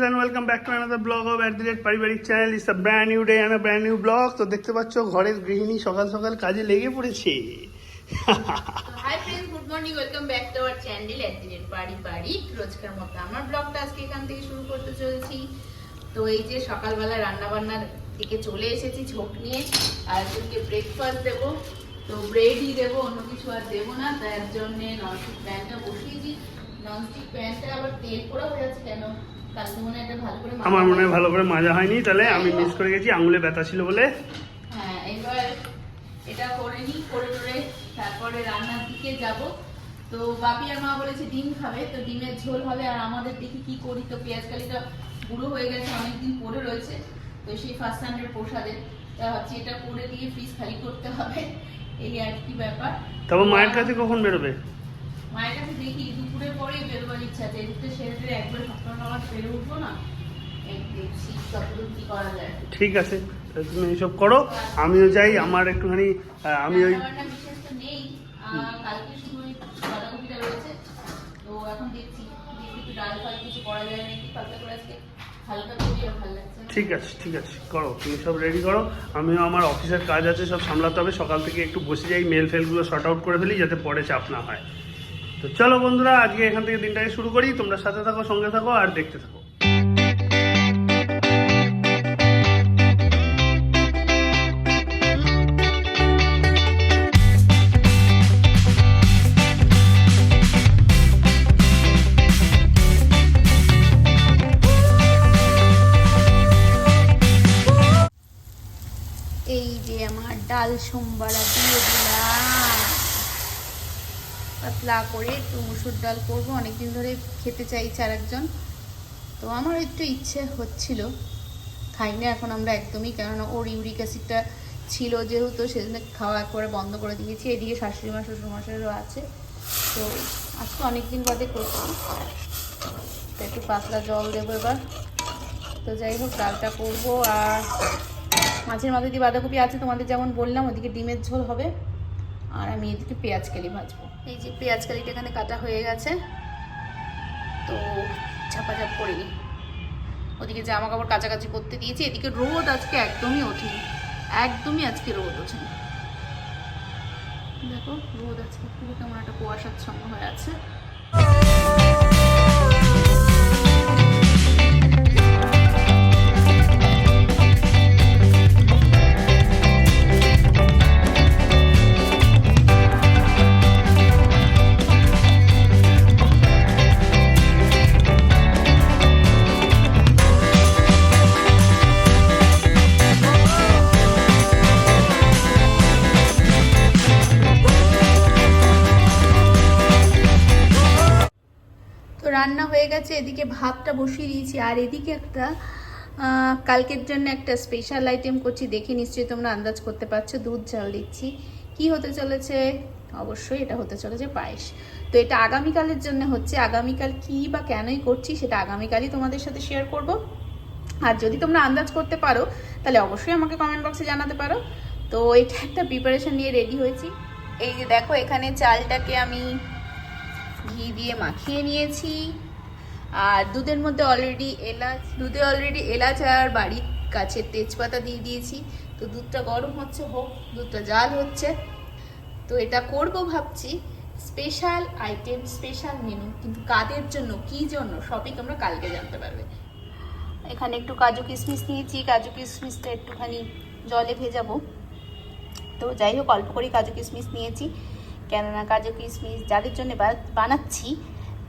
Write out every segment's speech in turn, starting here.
friends, and welcome back to another blog of at the rate পারিবারিক channel is a brand new day and a brand new blog তো দেখতে পাচ্ছ, ঘরের গৃহিণী সকাল সকাল কাজে লেগে পড়েছে। Hi friends good morning welcome back to our channel এট দিনের বাড়ি বাড়ি রোজকার মতো আমার ব্লগটা আজকে এখান থেকে শুরু করতে চলেছি। তো এই যে সকালবেলা রান্না বান্নার দিকে চলে এসেছি, ঝোঁক নিয়ে। আর আজকে ব্রেকফাস্ট দেবো। তো ব্রেডই দেবো, অন্য কিছু আর দেবো না। তার জন্য ননস্টিক প্যানটা বসিয়েছি ননস্টিক প্যানটা আবার তেল পোড়া হয়ে যাচ্ছে কেন? আমার মনে হয় ভালো করে মাজা হয়নি তাহলে আমি মিস করে গেছি আঙুলে ব্যথা ছিল বলে। হ্যাঁ এবার এটা করে নি করে তারপরে রান্নার দিকে যাব। তো বাপি আর মা বলেছে ডিম খাবে তো ডিমের ঝোল হবে আর আমাদের দেখি কি করি। তো পেঁয়াজ কালিটা গুঁড়ো হয়ে গেছে অনেকদিন পরে রয়েছে। তো সেই ফার্স্ট প্রসাদের তা ভাবছি এটা করে দিয়ে ফ্রিজ খালি করতে হবে। এই আর কি ব্যাপার। তবে মায়ের কাছে কখন বেরোবে? মায়ের কাছে দেখি দুপুরের পরেই বেরোবার ইচ্ছা আছে। একবার পেরে উঠবো না? ঠিক আছে তুমি এইসব করো আমিও যাই আমার একটুখানি আমি ওই। ঠিক আছে ঠিক আছে করো তুমি সব রেডি করো আমিও আমার অফিসের কাজ আছে সব সামলাতে হবে সকাল থেকে একটু বসে যাই মেল ফেলগুলো শর্ট আউট করে ফেলি যাতে পরে চাপ না হয়। তো চলো বন্ধুরা, আজকে এখান থেকে দিনটাকে শুরু করি। তোমরা সাথে থাকো, সঙ্গে থাকো, আর দেখতে থাকো। এই যে আমার ডাল সোমবারা দিয়ে পাতলা করে একটু মুসুর ডাল করব। অনেকদিন ধরে খেতে চাইছে আর একজন তো আমার একটু ইচ্ছে হচ্ছিল। খাই না এখন আমরা একদমই, কেননা ওর ইউরিক অ্যাসিডটা ছিল যেহেতু, সেজন্য খাওয়া একবারে বন্ধ করে দিয়েছি। এদিকে শাশুড়ি মা শ্বশুর মশাইরও আছে। তো আজকে অনেকদিন বাদে করছি। তো একটু পাতলা জল দেবো এবার। তো যাই হোক, ডালটা করব। আর মাছের মাথা দিয়ে বাঁধাকপি আছে, তোমাদের যেমন বললাম, ওদিকে ডিমের ঝোল হবে। আর আমি এদিকে পেঁয়াজ কালি ভাজবো। এই যে পেঁয়াজ কালিটা এখানে কাটা হয়ে গেছে, তো ঝাপাঝাপ করে ওদিকে জামা কাপড় কাচাকাচি করতে দিয়েছি, এদিকে রোদ আজকে একদমই ওঠেনি। একদমই আজকে রোদ ওঠেনি। দেখো, রোদ আজকে পুরো কেমন একটা কুয়াশাচ্ছন্ন হয়ে আছে। রান্না হয়ে গেছে, এদিকে ভাতটা বসিয়ে দিয়েছি। আর এদিকে একটা কালকের জন্য একটা স্পেশাল আইটেম করছি, দেখে নিশ্চয়ই তোমরা আন্দাজ করতে পারছ, দুধ চাল দিচ্ছি। কি হতে চলেছে? অবশ্যই এটা হতে চলেছে পায়েস। তো এটা আগামীকালের জন্য হচ্ছে, আগামীকাল কি বা কেনই করছি সেটা আগামীকালই তোমাদের সাথে শেয়ার করব। আর যদি তোমরা আন্দাজ করতে পারো, তাহলে অবশ্যই আমাকে কমেন্ট বক্সে জানাতে পারো। তো এটা একটা প্রিপারেশন নিয়ে রেডি হয়েছি। এই যে দেখো, এখানে চালটাকে আমি ঘি দিয়ে মাখিয়ে নিয়েছি। আর দুধের মধ্যে অলরেডি এলাচ, দুধে অলরেডি এলাচ আর বাড়ির কাছের তেজপাতা দিয়ে দিয়েছি। তো দুধটা গরম হচ্ছে, হোক, দুধটা জাল হচ্ছে। তো এটা করব ভাবছি স্পেশাল আইটেম স্পেশাল মেনু কিন্তু কাদের জন্য, কি জন্য, সবই তোমরা কালকে জানতে পারবে। এখানে একটু কাজু কিশমিশ নিয়েছি, কাজু কিশমিশটা একটুখানি জলে ভেজাবো। তো যাই হোক, অল্প করে কাজু কিশমিশ নিয়েছি। কেননা কাজু কিশমিশ যাদের জন্য বানাচ্ছি,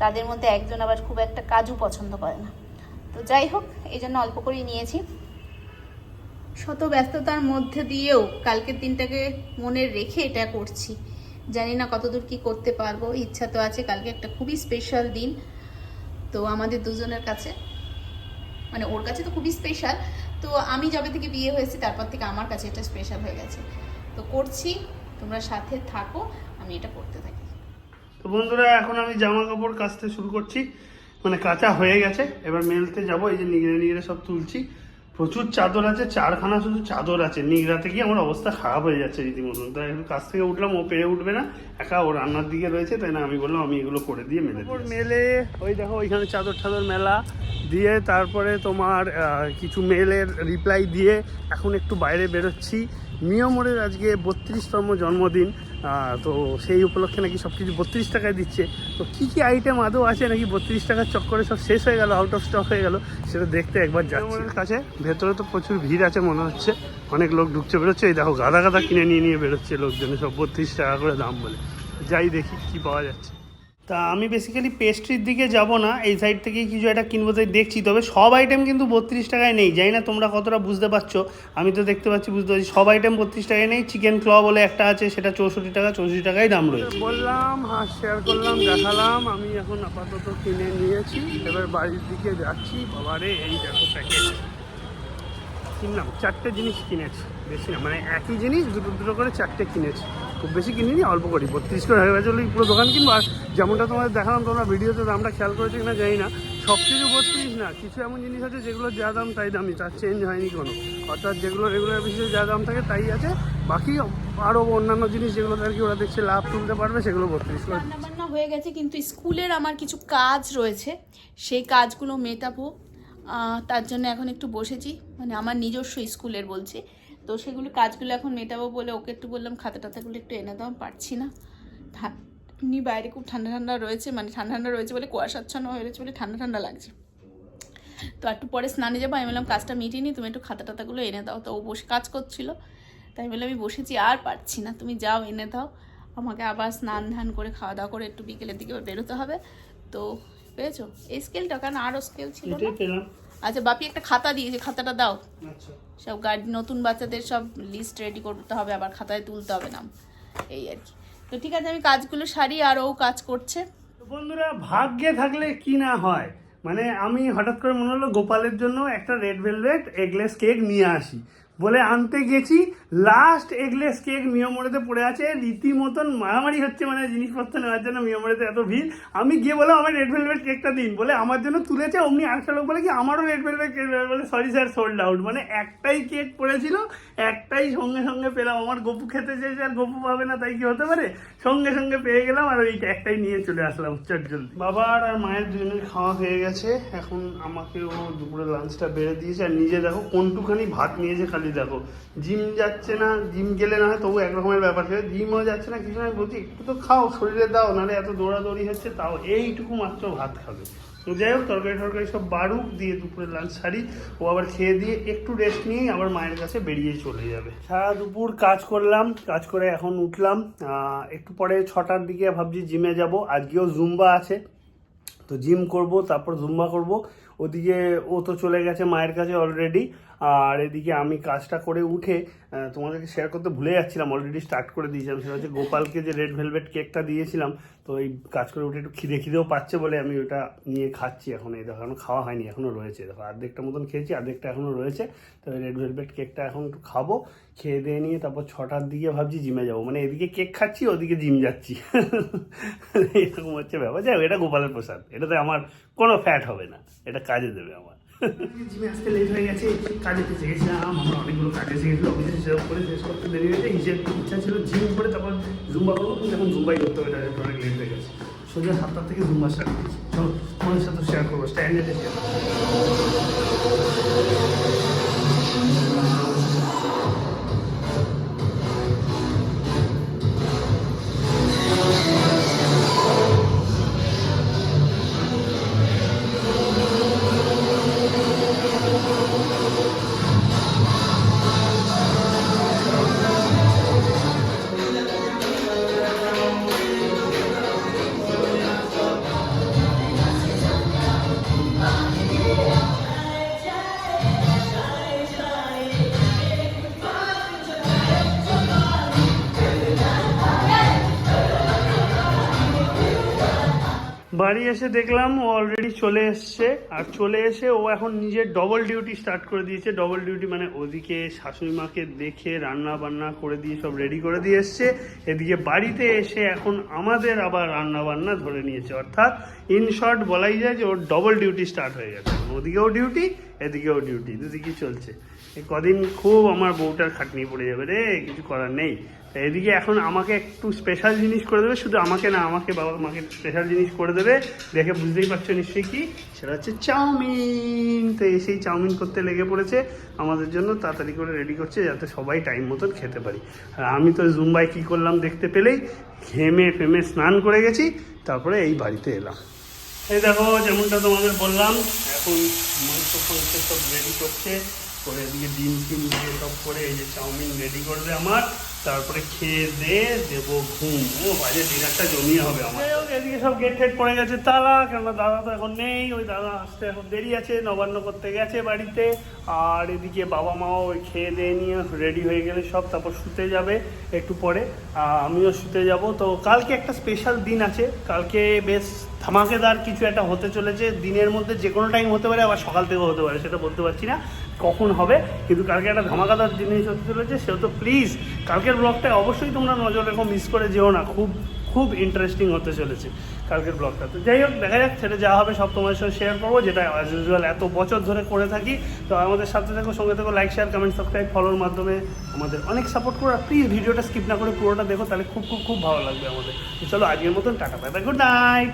তাদের মধ্যে একজন আবার খুব একটা কাজু পছন্দ করে না। তো যাই হোক, এই জন্য অল্প করেই নিয়েছি। শত ব্যস্ততার মধ্যে দিয়েও কালকের দিনটাকে মনে রেখে এটা করছি। জানি না কতদূর কি করতে পারব, ইচ্ছা তো আছে কালকে একটা খুবই স্পেশাল দিন। তো আমাদের দুজনের কাছে মানে ওর কাছে তো খুবই স্পেশাল তো আমি যবে থেকে বিয়ে হয়েছি, তারপর থেকে আমার কাছে এটা স্পেশাল হয়ে গেছে। তো করছি, তোমরা সাথে থাকো। আমি এটা করতে থাকি। তো বন্ধুরা এখন আমি জামা কাপড় কাচতে শুরু করছি। মানে কাঁচা হয়ে গেছে। এবার মেলতে যাব। এই যে নিগড়ে নিগড়ে সব তুলছি। প্রচুর চাদর আছে চারখানা শুধু চাদর আছে। নিগড়াতে গিয়ে আমার অবস্থা খারাপ হয়ে যাচ্ছে রীতিমতন তাই একটু কাছ থেকে উঠলাম ও পেরে উঠবে না। একা ও রান্নার দিকে রয়েছে তাই না? আমি বললাম আমি এগুলো করে দিয়ে মেলে। মেলে ওই দেখো ওইখানে চাদর টাদর মেলা। দিয়ে তারপরে তোমার কিছু মেলের রিপ্লাই দিয়ে এখন একটু বাইরে বেরোচ্ছি। মিয়মোরের আজকে বত্রিশতম জন্মদিন। তো সেই উপলক্ষে নাকি সব কিছু বত্রিশ টাকায় দিচ্ছে। তো কী কী আইটেম আদৌ আছে নাকি বত্রিশ টাকার চক্করে সব শেষ হয়ে গেল আউট অফ স্টক হয়ে গেল, সেটা দেখতে একবার যাচ্ছে। কাছে ভেতরে তো প্রচুর ভিড় আছে মনে হচ্ছে। অনেক লোক ঢুকছে, বেরোচ্ছে। এই দেখো, গাদা গাদা কিনে নিয়ে নিয়ে বেরোচ্ছে লোকজনে, সব বত্রিশ টাকা করে দাম বলে। যাই দেখি কি পাওয়া যাচ্ছে। তা আমি বেসিক্যালি পেস্ট্রির দিকে যাব না, এই সাইড থেকেই কিছু একটা কিনবো তাই দেখছি, তবে সব আইটেম কিন্তু বত্রিশ টাকায় নেই, জানি না তোমরা কতটা বুঝতে পারছ, আমি তো দেখতে পাচ্ছি বুঝতে পারছি, সব আইটেম বত্রিশ টাকায় নেই চিকেন ক্ল বলে একটা আছে, সেটা চৌষট্টি টাকা, চৌষট্টি টাকায় দাম রয়েছে। বললাম হাত শেয়ার করলাম, দেখালাম, আমি এখন আপাতত কিনে নিয়েছি, এবার বাড়ির দিকে যাচ্ছি, বাবারে, এই দেখো প্যাকেট কিনলাম, চারটে জিনিস কিনেছি, বেশি না মানে একই জিনিস, দুটো দুটো করে চারটে কিনেছি। খুব বেশি কিনিনি, অল্প করি। বত্রিশ করে হয়ে গেছে পুরো দোকান কিনবো। আর যেমনটা তোমাদের দেখালাম, তোমরা ভিডিওতে দামটা খেয়াল করেছ কিনা জানি না। সব কিছু বত্রিশ না, কিছু এমন জিনিস আছে যেগুলো যা দাম তাই দামই, তার চেঞ্জ হয়নি কোনো। অর্থাৎ যেগুলো রেগুলার বেসিসে যা দাম থাকে তাই আছে। বাকি আরও অন্যান্য জিনিস যেগুলো আর কি ওরা দেখছে লাভ তুলতে পারবে, সেগুলো বত্রিশ করে রান্নাবান্না হয়ে গেছে, কিন্তু স্কুলের আমার কিছু কাজ রয়েছে। সেই কাজগুলো মেটাবো। তার জন্য এখন একটু বসেছি। মানে আমার নিজস্ব স্কুলের বলছি। তো সেগুলো কাজগুলো এখন মেটাবো বলে ওকে একটু বললাম খাতা টাতাগুলো একটু এনে দাও পারছি না। এমনি বাইরে খুব ঠান্ডা ঠান্ডা রয়েছে মানে ঠান্ডা ঠান্ডা রয়েছে বলে কুয়াশাচ্ছন্ন হয়ে রয়েছে বলে ঠান্ডা ঠান্ডা লাগছে। তো একটু পরে স্নানে যাব আমি বললাম কাজটা মিটিয়ে নি তুমি একটু খাতা টাতাগুলো এনে দাও। তো ও বসে কাজ করছিল তাই বলে আমি বসেছি আর পারছি না তুমি যাও এনে দাও। আমাকে আবার স্নান ধান করে খাওয়া দাওয়া করে একটু বিকেলের দিকে বেরোতে হবে। তো পেয়েছ? এই স্কেলটা কারণ আরও স্কেল ছিল না। আচ্ছা বাপি একটা খাতা দিয়েছে খাতাটা দাও। আচ্ছা। সব গাড়ি নতুন বাচ্চাদের সব লিস্ট রেডি করতে হবে আবার খাতায় তুলতে হবে নাম। এই আর কি। তো ঠিক আছে আমি কাজগুলো সারি আর ও কাজ করছে। তো বন্ধুরা ভাগ্যে থাকলে কি না হয়? মানে আমি হঠাৎ করে মনে হলো গোপালের জন্য একটা রেড ভেলভেট এগলেস কেক নিয়ে আসি। বলে আনতে গেছি। লাস্ট এগলেস কেক মিয়মোড়েতে পড়ে আছে। রীতিমতন মারামারি হচ্ছে মানে জিনিসপত্র নেওয়ার জন্য মিয়মোড়েতে এত ভিড়। আমি গিয়ে বলে আমার রেড ভেলভেট কেকটা দিন। বলে, আমার জন্য তুলেছে। অমনি আরেকটা লোক বলে কি, আমারও রেড ভেলভেট কেক বলে সরি স্যার সোল্ড আউট মানে একটাই কেক পড়েছিল, একটাই সঙ্গে সঙ্গে পেলাম। আমার গপু খেতে চেয়েছে আর গপু পাবে না, তাই কি হতে পারে? সঙ্গে সঙ্গে পেয়ে গেলাম আর ওই একটাই নিয়ে চলে আসলাম চট বাবার আর মায়ের দুজনের খাওয়া হয়ে গেছে। এখন আমাকেও দুপুরে লাঞ্চটা বেড়ে দিয়েছে। আর নিজে দেখো, কোনটুখানি ভাত নিয়েছে খালি দেখো, জিম যাচ্ছে না, জিম গেলে না হয় তবু একরকমের ব্যাপার ছিল জিমও যাচ্ছে না, কিছু না বলছি একটু তো খাও, শরীরে দাও, নাহলে এত দৌড়াদৌড়ি হচ্ছে, তাও এইটুকু মাত্র ভাত খাবে। তো যাই হোক, তরকারি টরকারি সব বাড়ুক, দিয়ে দুপুরে লাঞ্চ সারি, ও আবার খেয়ে দিয়ে একটু রেস্ট নিয়েই আবার মায়ের কাছে বেরিয়ে চলে যাবে। সারা দুপুর কাজ করলাম, কাজ করে এখন উঠলাম একটু পরে ছটার দিকে ভাবছি জিমে যাব, আজকেও জুম্বা আছে। তো জিম করব, তারপর জুম্বা করব ওদিকে ও তো চলে গেছে মায়ের কাছে অলরেডি আর এদিকে আমি কাজটা করে উঠে তোমাদেরকে শেয়ার করতে ভুলে যাচ্ছিলাম অলরেডি স্টার্ট করে দিয়েছিলাম। সেটা হচ্ছে গোপালকে যে রেড ভেলভেট কেকটা দিয়েছিলাম তো এই কাজ করে উঠে একটু খিদে, খিদেও পাচ্ছে বলে আমি ওটা নিয়ে খাচ্ছি এখন। এই দেখো এখন খাওয়া হয়নি, এখনও রয়েছে। দেখো অর্ধেকটা মতন খেয়েছি অর্ধেকটা এখনও রয়েছে। তো রেড ভেলভেট কেকটা এখন একটু খাব, খেয়ে দিয়ে নিয়ে তারপর ছটার দিকে ভাবছি জিমে যাব। মানে এদিকে কেক খাচ্ছি, ওদিকে জিম যাচ্ছি। এরকম হচ্ছে ব্যাপার। যাই এটা গোপালের প্রসাদ। এটাতে আমার কোনো ফ্যাট হবে না। এটা কাজে দেবে আমার। জিমে আসতে লেট হয়ে গেছে, কাজে ফেসে গেছিলাম আমরা অনেকগুলো কাজে গেছিল অফিসে সেরকম করে শেষ করতে দেরি হয়েছে, হিসেব ইচ্ছা ছিল জিম করে তারপর জুম্বা করব, কিন্তু এখন জুম্বাই করতে হবে তাদের অনেক লেট হয়ে গেছে। সোজা সাতটা থেকে জুম্বা স্টার্ট করেছি। চলো তোমাদের সাথে শেয়ার করব স্ট্যান্ডার্ডে শেয়ার বাড়ি এসে দেখলাম ও অলরেডি চলে এসছে। আর চলে এসে ও এখন নিজের ডবল ডিউটি স্টার্ট করে দিয়েছে। ডবল ডিউটি মানে ওদিকে শাশুড়ি মাকে দেখে রান্না বান্না করে দিয়ে সব রেডি করে দিয়ে এসছে। এদিকে বাড়িতে এসে এখন আমাদের আবার রান্না বান্না ধরে নিয়েছে। অর্থাৎ ইন শর্ট বলাই যায় যে ওর ডবল ডিউটি স্টার্ট হয়ে গেছে। ওদিকেও ডিউটি এদিকেও ডিউটি দুদিকেই চলছে। এই কদিন খুব আমার বউটার খাটনি পড়ে যাবে রে, কিছু করার নেই। তা এদিকে এখন আমাকে একটু স্পেশাল জিনিস করে দেবে, শুধু আমাকে না, আমাকে বাবা মাকে স্পেশাল জিনিস করে দেবে। দেখে বুঝতেই পারছ নিশ্চয়ই কি? সেটা হচ্ছে চাউমিন। তো এসেই চাউমিন করতে লেগে পড়েছে। আমাদের জন্য তাড়াতাড়ি করে রেডি করছে, যাতে সবাই টাইম মতন খেতে পারি। আর আমি তো জুম্বাই কী করলাম দেখতে পেলেই, ঘেমে ফেমে স্নান করে গেছি, তারপরে এই বাড়িতে এলাম। এই দেখো, যেমনটা তোমাদের বললাম, এখন মাংস ফাংস সব রেডি করছে। করে এদিকে ডিম টিম দিয়ে সব করে এই যে চাউমিন রেডি করবে আমার। তারপরে খেয়ে দিয়ে দেবো ঘুম। ও, বাজে ডিনারটা জমিয়ে হবে আমার। এদিকে সব গেট টেট পড়ে গেছে। তালা, কেননা দাদা তো এখন নেই। ওই দাদা আসতে এখন দেরি আছে, নবান্ন করতে গেছে বাড়িতে। আর এদিকে বাবা মাও ওই খেয়ে দিয়ে নিয়ে রেডি হয়ে গেলে সব, তারপর শুতে যাবে একটু পরে। আমিও শুতে যাব। তো কালকে একটা স্পেশাল দিন আছে। কালকে বেশ ধামাকেদার কিছু একটা হতে চলেছে। দিনের মধ্যে যে কোনো টাইম হতে পারে, আবার সকাল থেকেও হতে পারে, সেটা বলতে পারছি না। কখন হবে? কিন্তু কালকে একটা ধামাকাদার জিনিস হতে চলেছে সেহেতু প্লিজ কালকের ব্লগটা অবশ্যই তোমরা নজর রেখো মিস করে যেও না। খুব খুব ইন্টারেস্টিং হতে চলেছে কালকের ব্লগটা তো যাই হোক, দেখা যাক সেটা যা হবে, সব তোমাদের সঙ্গে শেয়ার করব, যেটা অ্যাজ ইউজুয়াল এত বছর ধরে করে থাকি। তো আমাদের সাথে থেকো, সঙ্গে থেকো লাইক শেয়ার কমেন্ট সাবস্ক্রাইব ফলোর মাধ্যমে আমাদের অনেক সাপোর্ট করো। প্লিজ ভিডিওটা স্কিপ না করে পুরোটা দেখো, তাহলে খুব খুব খুব ভালো লাগবে আমাদের। চলো, আজকের মতন বাই বাই গুড নাইট